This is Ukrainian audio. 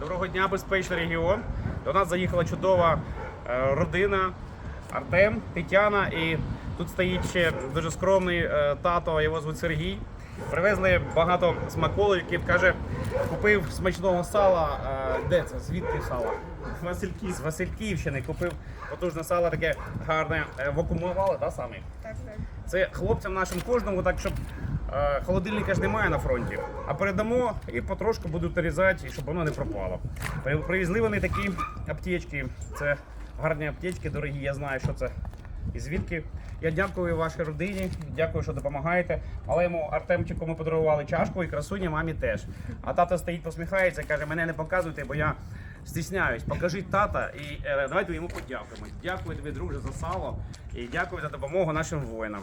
Доброго дня, безпечний регіон. До нас заїхала чудова е, родина Артем, Тетяна. І тут стоїть ще дуже скромний е, тато, його звуть Сергій. Привезли багато смаколиків. Каже, купив смачного сала. Е, де це? Звідки сало? Васильків. З Васильківщини купив потужне сало, таке гарне. Вакуумували, так, самі? Так, так. Це хлопцям нашим кожному, так щоб холодильника ж немає на фронті. А передамо і потрошку будуть нарізати, щоб воно не пропало. При- Привезли вони такі аптечки. Це гарні аптечки, дорогі. Я знаю, що це і звідки. Я дякую вашій родині, дякую, що допомагаєте. Малему Артемчику ми подарували чашку і красуні мамі теж. А тато стоїть, посміхається, каже: мене не показуйте, бо я стісняюсь. Покажіть тата і е, давайте йому подякуємо. Дякую тобі, друже, за сало і дякую за допомогу нашим воїнам.